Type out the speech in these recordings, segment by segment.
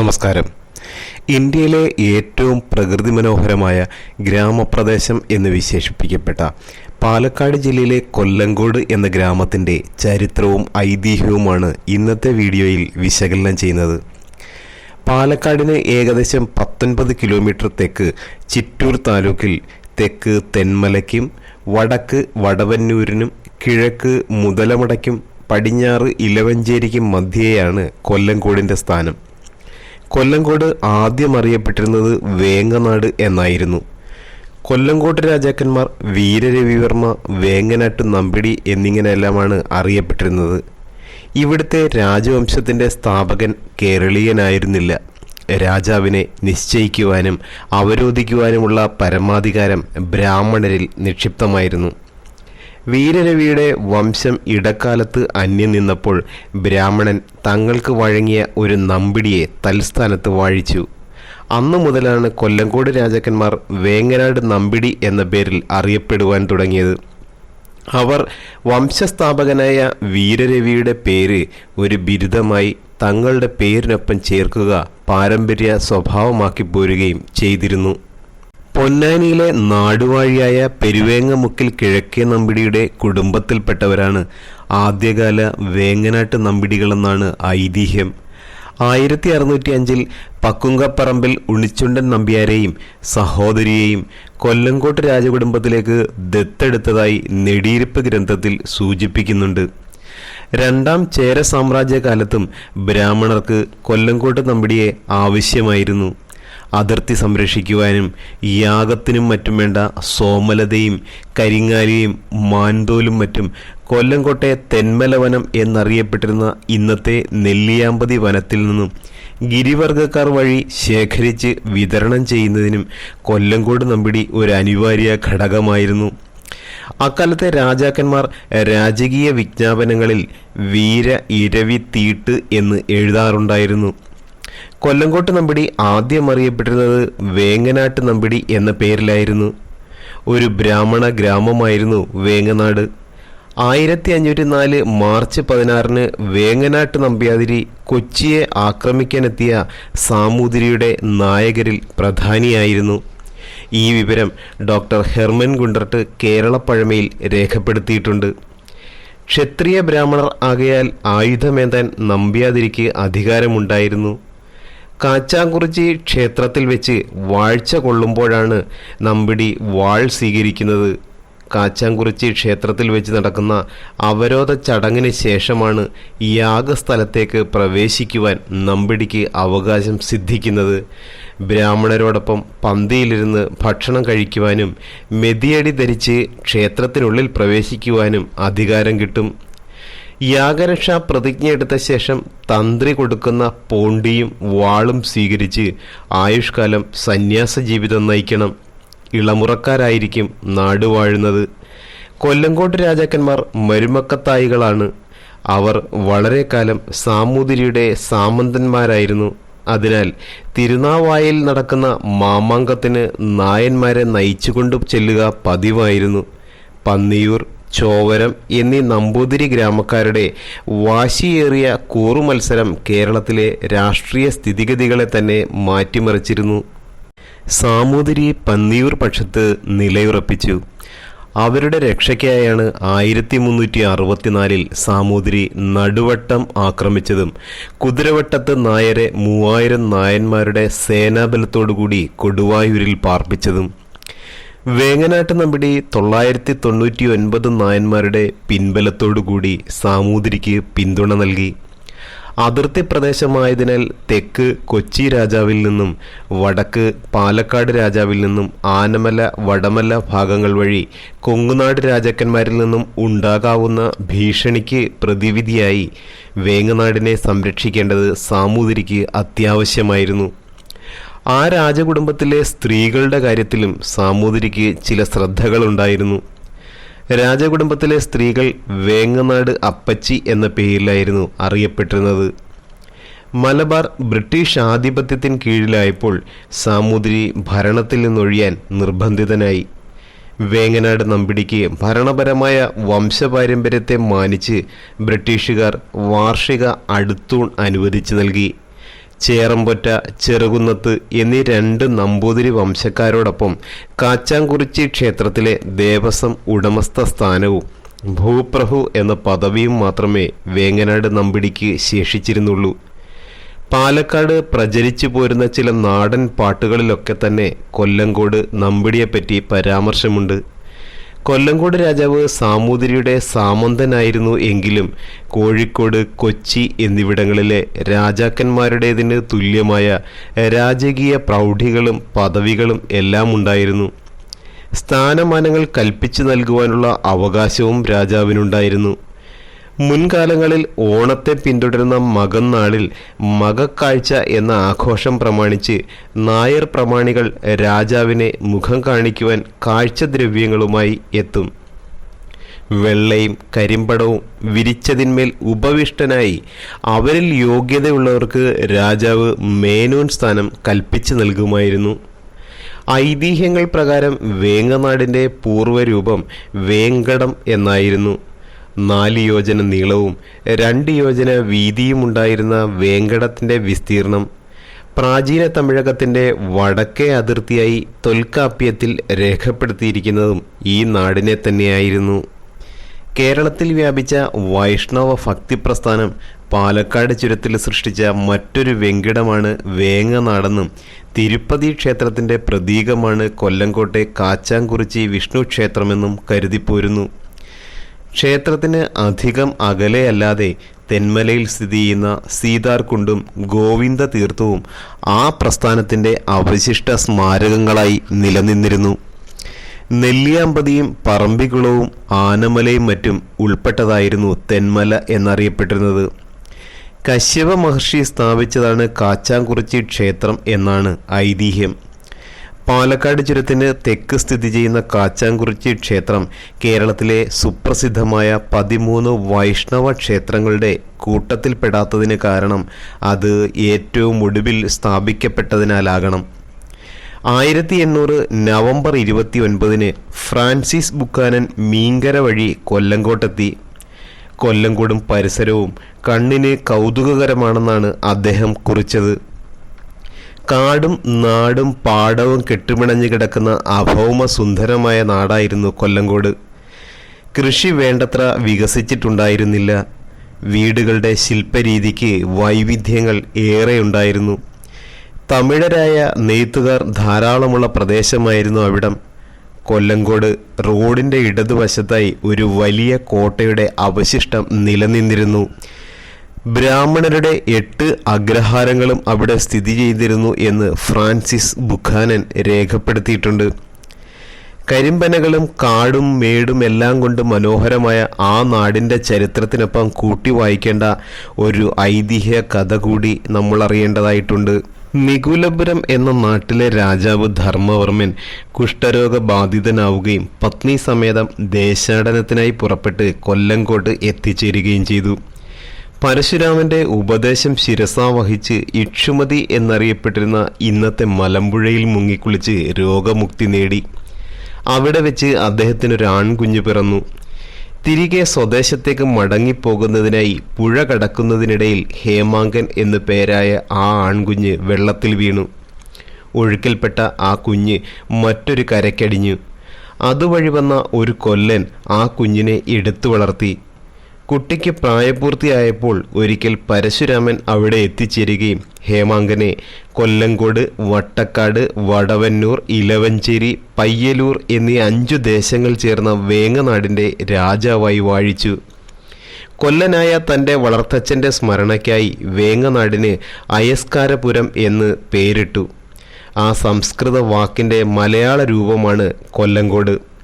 നമസ്കാരം. ഇന്ത്യയിലെ ഏറ്റവും പ്രകൃതി മനോഹരമായ ഗ്രാമപ്രദേശം എന്ന് വിശേഷിപ്പിക്കപ്പെട്ട പാലക്കാട് ജില്ലയിലെ കൊല്ലങ്കോട് എന്ന ഗ്രാമത്തിന്റെ ചരിത്രവും ഐതിഹ്യവുമാണ് ഇന്നത്തെ വീഡിയോയിൽ വിശകലനം ചെയ്യുന്നത്. പാലക്കാടിന് ഏകദേശം പത്തൊൻപത് കിലോമീറ്റർ തെക്ക് ചിറ്റൂർ താലൂക്കിൽ തെക്ക് തെന്മലയ്ക്കും വടക്ക് വടവന്നൂരിനും കിഴക്ക് മുതലമടയ്ക്കും പടിഞ്ഞാറ് ഇലവഞ്ചേരിക്കും മധ്യേയാണ് കൊല്ലങ്കോടിന്റെ സ്ഥാനം. കൊല്ലങ്കോട് ആദ്യം അറിയപ്പെട്ടിരുന്നത് വേങ്ങനാട് എന്നായിരുന്നു. കൊല്ലങ്കോട്ട് രാജാക്കന്മാർ വീരരവിവർമ്മ വേങ്ങനാട്ട് നമ്പിടി എന്നിങ്ങനെയെല്ലാമാണ് അറിയപ്പെട്ടിരുന്നത്. ഇവിടുത്തെ രാജവംശത്തിന്റെ സ്ഥാപകൻ കേരളീയനായിരുന്നില്ല. രാജാവിനെ നിശ്ചയിക്കുവാനും അവരോധിക്കുവാനുമുള്ള പരമാധികാരം ബ്രാഹ്മണരിൽ നിക്ഷിപ്തമായിരുന്നു. വീരരവിയുടെ വംശം ഇടക്കാലത്ത് അന്യം നിന്നപ്പോൾ ബ്രാഹ്മണൻ തങ്ങൾക്ക് വഴങ്ങിയ ഒരു നമ്പിടിയെ തൽസ്ഥാനത്ത് വാഴിച്ചു. അന്നു മുതലാണ് കൊല്ലങ്കോട് രാജാക്കന്മാർ വേങ്ങനാട് നമ്പിടി എന്ന പേരിൽ അറിയപ്പെടുവാൻ തുടങ്ങിയത്. അവർ വംശസ്ഥാപകനായ വീരരവിയുടെ പേര് ഒരു ബിരുദമായി തങ്ങളുടെ പേരിനൊപ്പം ചേർക്കുക പാരമ്പര്യ സ്വഭാവമാക്കി പോരുകയും ചെയ്തിരുന്നു. പൊന്നാനിയിലെ നാടുവാഴിയായ പെരുവേങ്ങമുക്കിൽ കിഴക്കേ നമ്പിടിയുടെ കുടുംബത്തിൽപ്പെട്ടവരാണ് ആദ്യകാല വേങ്ങനാട്ട് നമ്പിടികളെന്നാണ് ഐതിഹ്യം. ആയിരത്തി അറുന്നൂറ്റി അഞ്ചിൽ പക്കുങ്കപ്പറമ്പിൽ ഉണിച്ചുണ്ടൻ നമ്പ്യാരെയും സഹോദരിയെയും കൊല്ലങ്കോട്ട് രാജകുടുംബത്തിലേക്ക് ദത്തെടുത്തതായി നെടിയിരിപ്പ് ഗ്രന്ഥത്തിൽ സൂചിപ്പിക്കുന്നുണ്ട്. രണ്ടാം ചേര സാമ്രാജ്യകാലത്തും ബ്രാഹ്മണർക്ക് കൊല്ലങ്കോട്ട് നമ്പിടിയെ ആവശ്യമായിരുന്നു. അതിർത്തി സംരക്ഷിക്കുവാനും യാഗത്തിനും മറ്റും വേണ്ട സോമലതയും കരിങ്ങാലിയും മാൻതോലും മറ്റും കൊല്ലംകോട്ടെ തെന്മലവനം എന്നറിയപ്പെട്ടിരുന്ന ഇന്നത്തെ നെല്ലിയാമ്പതി വനത്തിൽ നിന്നും ഗിരിവർഗക്കാർ വഴി ശേഖരിച്ച് വിതരണം ചെയ്യുന്നതിനും കൊല്ലംകോട് നമ്പിടി ഒരു അനിവാര്യ ഘടകമായിരുന്നു. അക്കാലത്തെ രാജാക്കന്മാർ രാജകീയ വിജ്ഞാപനങ്ങളിൽ വീര ഇരവി തീട്ട് എന്ന് എഴുതാറുണ്ടായിരുന്നു. കൊല്ലങ്കോട്ട് നമ്പിടി ആദ്യം അറിയപ്പെട്ടിരുന്നത് വേങ്ങനാട്ട് നമ്പിടി എന്ന പേരിലായിരുന്നു. ഒരു ബ്രാഹ്മണ ഗ്രാമമായിരുന്നു വേങ്ങനാട്. ആയിരത്തി അഞ്ഞൂറ്റി നാല് മാർച്ച് പതിനാറിന് വേങ്ങനാട്ട് നമ്പ്യാതിരി കൊച്ചിയെ ആക്രമിക്കാനെത്തിയ സാമൂതിരിയുടെ നായകരിൽ പ്രധാനിയായിരുന്നു. ഈ വിവരം ഡോക്ടർ ഹെർമൻ ഗുണ്ടർട്ട് കേരളപ്പഴമയിൽ രേഖപ്പെടുത്തിയിട്ടുണ്ട്. ക്ഷത്രിയ ബ്രാഹ്മണർ ആകയാൽ ആയുധമേന്താൻ നമ്പ്യാതിരിക്ക് അധികാരമുണ്ടായിരുന്നു. കാച്ചാങ്കുറിച്ചി ക്ഷേത്രത്തിൽ വെച്ച് വാഴ്ച കൊള്ളുമ്പോഴാണ് നമ്പിടി വാൾ സ്വീകരിക്കുന്നത്. കാച്ചാങ്കുറിച്ചി ക്ഷേത്രത്തിൽ വെച്ച് നടക്കുന്ന അവരോധ ചടങ്ങിന് ശേഷമാണ് യാഗസ്ഥലത്തേക്ക് പ്രവേശിക്കുവാൻ നമ്പിടിക്ക് അവകാശം സിദ്ധിക്കുന്നത്. ബ്രാഹ്മണരോടൊപ്പം പന്തിയിലിരുന്ന് ഭക്ഷണം കഴിക്കുവാനും മെതിയടി ധരിച്ച് ക്ഷേത്രത്തിനുള്ളിൽ പ്രവേശിക്കുവാനും അധികാരം കിട്ടും. യാഗരക്ഷാ പ്രതിജ്ഞയെടുത്ത ശേഷം തന്ത്രി കൊടുക്കുന്ന പോണ്ടിയും വാളും സ്വീകരിച്ച് ആയുഷ്കാലം സന്യാസ ജീവിതം നയിക്കണം. ഇളമുറക്കാരായിരിക്കും നാടുവാഴുന്നത് കൊല്ലങ്കോട്ട് രാജാക്കന്മാർ മരുമക്കത്തായികളാണ്. അവർ വളരെ കാലം സാമൂതിരിയുടെ സാമന്തന്മാരായിരുന്നു. അതിനാൽ തിരുനാവായിൽ നടക്കുന്ന മാമാങ്കത്തിന് നായന്മാരെ നയിച്ചുകൊണ്ടു ചെല്ലുക പതിവായിരുന്നു. പന്നിയൂർ ചോവരം എന്നീ നമ്പൂതിരി ഗ്രാമക്കാരുടെ വാശിയേറിയ കൂറുമത്സരം കേരളത്തിലെ രാഷ്ട്രീയ സ്ഥിതിഗതികളെ തന്നെ മാറ്റിമറിച്ചിരുന്നു. സാമൂതിരി പന്നിയൂർ പക്ഷത്ത് നിലയുറപ്പിച്ചു. അവരുടെ രക്ഷയ്ക്കായാണ് ആയിരത്തി മുന്നൂറ്റി അറുപത്തിനാലിൽ സാമൂതിരി നടുവട്ടം ആക്രമിച്ചതും കുതിരവട്ടത്ത് നായരെ മൂവായിരം നായന്മാരുടെ സേനാബലത്തോടുകൂടി കൊടുവായൂരിൽ പാർപ്പിച്ചതും. വേങ്ങനാട്ട് നമ്പിടി തൊള്ളായിരത്തി തൊണ്ണൂറ്റി ഒൻപത് നായന്മാരുടെ പിൻബലത്തോടുകൂടി സാമൂതിരിക്ക് പിന്തുണ നൽകി. അതിർത്തി പ്രദേശമായതിനാൽ തെക്ക് കൊച്ചി രാജാവിൽ നിന്നും വടക്ക് പാലക്കാട് രാജാവിൽ നിന്നും ആനമല വടമല ഭാഗങ്ങൾ വഴി കൊങ്ങുനാട് രാജാക്കന്മാരിൽ നിന്നും ഉണ്ടാകാവുന്ന ഭീഷണിക്ക് പ്രതിവിധിയായി വേങ്ങനാടിനെ സംരക്ഷിക്കേണ്ടത് സാമൂതിരിക്ക് അത്യാവശ്യമായിരുന്നു. ആ രാജകുടുംബത്തിലെ സ്ത്രീകളുടെ കാര്യത്തിലും സാമൂതിരിക്ക് ചില ശ്രദ്ധകളുണ്ടായിരുന്നു. രാജകുടുംബത്തിലെ സ്ത്രീകൾ വേങ്ങനാട് അപ്പച്ചി എന്ന പേരിലായിരുന്നു അറിയപ്പെട്ടിരുന്നത്. മലബാർ ബ്രിട്ടീഷ് ആധിപത്യത്തിന് കീഴിലായപ്പോൾ സാമൂതിരി ഭരണത്തിൽ നിന്നൊഴിയാൻ നിർബന്ധിതനായി. വേങ്ങനാട് നമ്പിടിക്ക് ഭരണപരമായ വംശപാരമ്പര്യത്തെ മാനിച്ച് ബ്രിട്ടീഷുകാർ വാർഷിക അടുത്തൂൺ അനുവദിച്ചു നൽകി. ചേറമ്പൊറ്റ ചെറുകുന്നത്ത് എന്നീ രണ്ട് നമ്പൂതിരി വംശക്കാരോടൊപ്പം കാച്ചാങ്കുറിച്ചി ക്ഷേത്രത്തിലെ ദേവസ്വം ഉടമസ്ഥ സ്ഥാനവും ഭൂപ്രഭു എന്ന പദവിയും മാത്രമേ വേങ്ങനാട് നമ്പിടിക്ക് ശേഷിച്ചിരുന്നുള്ളൂ. പാലക്കാട് പ്രചരിച്ചു പോരുന്ന ചില നാടൻ പാട്ടുകളിലൊക്കെ തന്നെ കൊല്ലങ്കോട് നമ്പിടിയെപ്പറ്റി പരാമർശമുണ്ട്. കൊല്ലങ്കോട് രാജാവ് സാമൂതിരിയുടെ സാമന്തനായിരുന്നു എങ്കിലും കോഴിക്കോട് കൊച്ചി എന്നിവിടങ്ങളിലെ രാജാക്കന്മാരുടേതിന് തുല്യമായ രാജകീയ പ്രൗഢികളും പദവികളും എല്ലാം ഉണ്ടായിരുന്നു സ്ഥാനമാനങ്ങൾ കൽപ്പിച്ചു നൽകുവാനുള്ള അവകാശവും രാജാവിനുണ്ടായിരുന്നു. മുൻകാലങ്ങളിൽ ഓണത്തെ പിന്തുടരുന്ന മകന്നാളിൽ മകക്കാഴ്ച എന്ന ആഘോഷം പ്രമാണിച്ച് നായർ പ്രമാണികൾ രാജാവിനെ മുഖം കാണിക്കുവാൻ കാഴ്ചദ്രവ്യങ്ങളുമായി എത്തും. വെള്ളയും കരിമ്പടവും വിരിച്ചതിന്മേൽ ഉപവിഷ്ടനായി അവരിൽ യോഗ്യതയുള്ളവർക്ക് രാജാവ് മേനോൻ സ്ഥാനം കൽപ്പിച്ചു നൽകുമായിരുന്നു. ഐതിഹ്യങ്ങൾ പ്രകാരം വേങ്ങനാടിന്റെ പൂർവരൂപം വേങ്കടം എന്നായിരുന്നു. നാല് യോജന നീളവും രണ്ട് യോജന വീതിയും ഉണ്ടായിരുന്ന വേങ്കടത്തിന്റെ വിസ്തീർണം. പ്രാചീന തമിഴകത്തിന്റെ വടക്കേ അതിർത്തിയായി തൊൽക്കാപ്യത്തിൽ രേഖപ്പെടുത്തിയിരിക്കുന്നതും ഈ നാടിനെ തന്നെയായിരുന്നു. കേരളത്തിൽ വ്യാപിച്ച വൈഷ്ണവ ഭക്തി പ്രസ്ഥാനം പാലക്കാട് ചുരത്തിൽ സൃഷ്ടിച്ച മറ്റൊരു വെങ്കിടമാണ് വേങ്ങനാടെന്നും തിരുപ്പതി ക്ഷേത്രത്തിന്റെ പ്രതീകമാണ് കൊല്ലങ്കോട്ടെ കാച്ചാങ്കുറിച്ചി വിഷ്ണു ക്ഷേത്രമെന്നും കരുതിപ്പോരുന്നു. ക്ഷേത്രത്തിന് അധികം അകലെയല്ലാതെ തെന്മലയിൽ സ്ഥിതി ചെയ്യുന്ന സീതാർകുണ്ടും ഗോവിന്ദ തീർത്ഥവും ആ പ്രസ്ഥാനത്തിന്റെ അവശിഷ്ട സ്മാരകങ്ങളായി നിലനിന്നിരുന്നു. നെല്ലിയാമ്പതിയും പറമ്പിക്കുളവും ആനമലയും മറ്റും ഉൾപ്പെട്ടതായിരുന്നു തെന്മല എന്നറിയപ്പെട്ടിരുന്നത്. കശ്യപ മഹർഷി സ്ഥാപിച്ചതാണ് കാച്ചാങ്കുറിച്ചി ക്ഷേത്രം എന്നാണ് ഐതിഹ്യം. പാലക്കാട് ചുരത്തിന് തെക്ക് സ്ഥിതി ചെയ്യുന്ന കാച്ചാങ്കുറിച്ചി ക്ഷേത്രം കേരളത്തിലെ സുപ്രസിദ്ധമായ പതിമൂന്ന് വൈഷ്ണവ ക്ഷേത്രങ്ങളുടെ കൂട്ടത്തിൽപ്പെടാത്തതിന് കാരണം അത് ഏറ്റവും ഒടുവിൽ സ്ഥാപിക്കപ്പെട്ടതിനാലാകണം. ആയിരത്തി എണ്ണൂറ് നവംബർ ഇരുപത്തി ഒൻപതിന് ഫ്രാൻസിസ് ബുക്കാനൻ മീങ്കര വഴി കൊല്ലങ്കോട്ടെത്തി. കൊല്ലങ്കോടും പരിസരവും കണ്ണിന് കൗതുകകരമാണെന്നാണ് അദ്ദേഹം കുറിച്ചത്. കാടും നാടും പാടവും കെട്ടുമിണഞ്ഞു കിടക്കുന്ന അഭൗമ സുന്ദരമായ നാടായിരുന്നു കൊല്ലങ്കോട്. കൃഷി വേണ്ടത്ര വികസിച്ചിട്ടുണ്ടായിരുന്നില്ല. വീടുകളുടെ ശില്പരീതിക്ക് വൈവിധ്യങ്ങൾ ഏറെ ഉണ്ടായിരുന്നു. തമിഴരായ നെയ്ത്തുകാർ ധാരാളമുള്ള പ്രദേശമായിരുന്നു അവിടം. കൊല്ലങ്കോട് റോഡിന്റെ ഇടതുവശത്തായി ഒരു വലിയ കോട്ടയുടെ അവശിഷ്ടം നിലനിന്നിരുന്നു. ബ്രാഹ്മണരുടെ എട്ട് അഗ്രഹാരങ്ങളും അവിടെ സ്ഥിതി ചെയ്തിരുന്നു എന്ന് ഫ്രാൻസിസ് ബുഖാനൻ രേഖപ്പെടുത്തിയിട്ടുണ്ട്. കരിമ്പനകളും കാടും മേടും എല്ലാം കൊണ്ട് മനോഹരമായ ആ നാടിന്റെ ചരിത്രത്തിനൊപ്പം കൂട്ടി വായിക്കേണ്ട ഒരു ഐതിഹ്യ കഥ കൂടി നമ്മൾ അറിയേണ്ടതായിട്ടുണ്ട് നികുലപുരം എന്ന നാട്ടിലെ രാജാവ് ധർമ്മവർമ്മൻ കുഷ്ഠരോഗ ബാധിതനാവുകയും പത്നി സമേതം ദേശാടനത്തിനായി പുറപ്പെട്ട് കൊല്ലങ്കോട്ട് എത്തിച്ചേരുകയും ചെയ്തു. പരശുരാമന്റെ ഉപദേശം ശിരസാ വഹിച്ച് ഇക്ഷുമതി എന്നറിയപ്പെട്ടിരുന്ന ഇന്നത്തെ മലമ്പുഴയിൽ മുങ്ങിക്കുളിച്ച് രോഗമുക്തി നേടി. അവിടെ വെച്ച് അദ്ദേഹത്തിനൊരു ആൺകുഞ്ഞ് പിറന്നു. തിരികെ സ്വദേശത്തേക്ക് മടങ്ങിപ്പോകുന്നതിനായി പുഴ കടക്കുന്നതിനിടയിൽ ഹേമാങ്കൻ എന്നു പേരായ ആ ആൺകുഞ്ഞ് വെള്ളത്തിൽ വീണു. ഒഴുക്കിൽപ്പെട്ട ആ കുഞ്ഞ് മറ്റൊരു കരക്കടിഞ്ഞു അതുവഴി വന്ന ഒരു കൊല്ലൻ ആ കുഞ്ഞിനെ എടുത്തു വളർത്തി. കുട്ടിക്ക് പ്രായപൂർത്തിയായപ്പോൾ ഒരിക്കൽ പരശുരാമൻ അവിടെ എത്തിച്ചേരുകയും ഹേമാങ്കനെ കൊല്ലങ്കോട് വട്ടക്കാട് വടവന്നൂർ ഇലവഞ്ചേരി പയ്യലൂർ എന്നീ അഞ്ചു ദേശങ്ങൾ ചേർന്ന വേങ്ങനാടിന്റെ രാജാവായി വാഴിച്ചു. കൊല്ലനായ തന്റെ വളർത്തച്ഛന്റെ സ്മരണയ്ക്കായി വേങ്ങനാടിന് അയസ്കാരപുരം എന്ന് പേരിട്ടു. ആ സംസ്കൃത വാക്കിന്റെ മലയാള രൂപമാണ് കൊല്ലങ്കോട്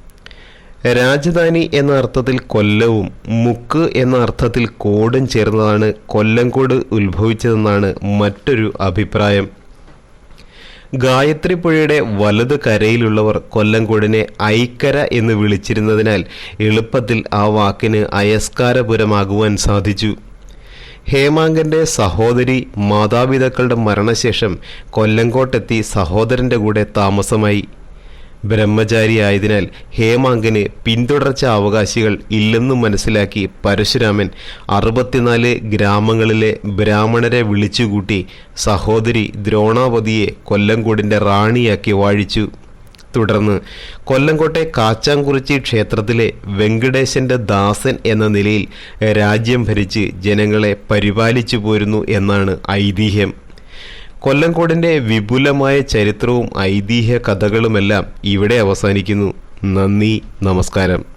രാജധാനി എന്ന അർത്ഥത്തിൽ കൊല്ലവും മുക്ക് എന്ന അർത്ഥത്തിൽ കോടും ചേർന്നതാണ് കൊല്ലംകോട് ഉത്ഭവിച്ചതെന്നാണ് മറ്റൊരു അഭിപ്രായം. ഗായത്രി പുഴയുടെ വലത് കരയിലുള്ളവർ കൊല്ലംകോടിനെ ഐക്കര എന്ന് വിളിച്ചിരുന്നതിനാൽ എളുപ്പത്തിൽ ആ വാക്കിന് അയസ്കാരപുരമാകുവാൻ സാധിച്ചു. ഹേമാങ്കന്റെ സഹോദരി മാതാപിതാക്കളുടെ മരണശേഷം കൊല്ലങ്കോട്ടെത്തി സഹോദരന്റെ കൂടെ താമസമായി. ബ്രഹ്മചാരിയായതിനാൽ ഹേമാങ്കന് പിന്തുടർച്ച അവകാശികൾ ഇല്ലെന്നും മനസ്സിലാക്കി പരശുരാമൻ അറുപത്തിനാല് ഗ്രാമങ്ങളിലെ ബ്രാഹ്മണരെ വിളിച്ചുകൂട്ടി സഹോദരി ദ്രോണാവതിയെ കൊല്ലംകോടിന്റെ റാണിയാക്കി വാഴിച്ചു. തുടർന്ന് കൊല്ലംകോട്ടെ കാച്ചാംകുറിച്ചി ക്ഷേത്രത്തിലെ വെങ്കടേശന്റെ ദാസൻ എന്ന നിലയിൽ രാജ്യം ഭരിച്ച് ജനങ്ങളെ പരിപാലിച്ചു പോരുന്നു എന്നാണ് ഐതിഹ്യം. കൊല്ലംകോടിന്റെ വിപുലമായ ചരിത്രവും ഐതിഹ്യ കഥകളുമെല്ലാം ഇവിടെ അവസാനിക്കുന്നു. നന്ദി നമസ്കാരം.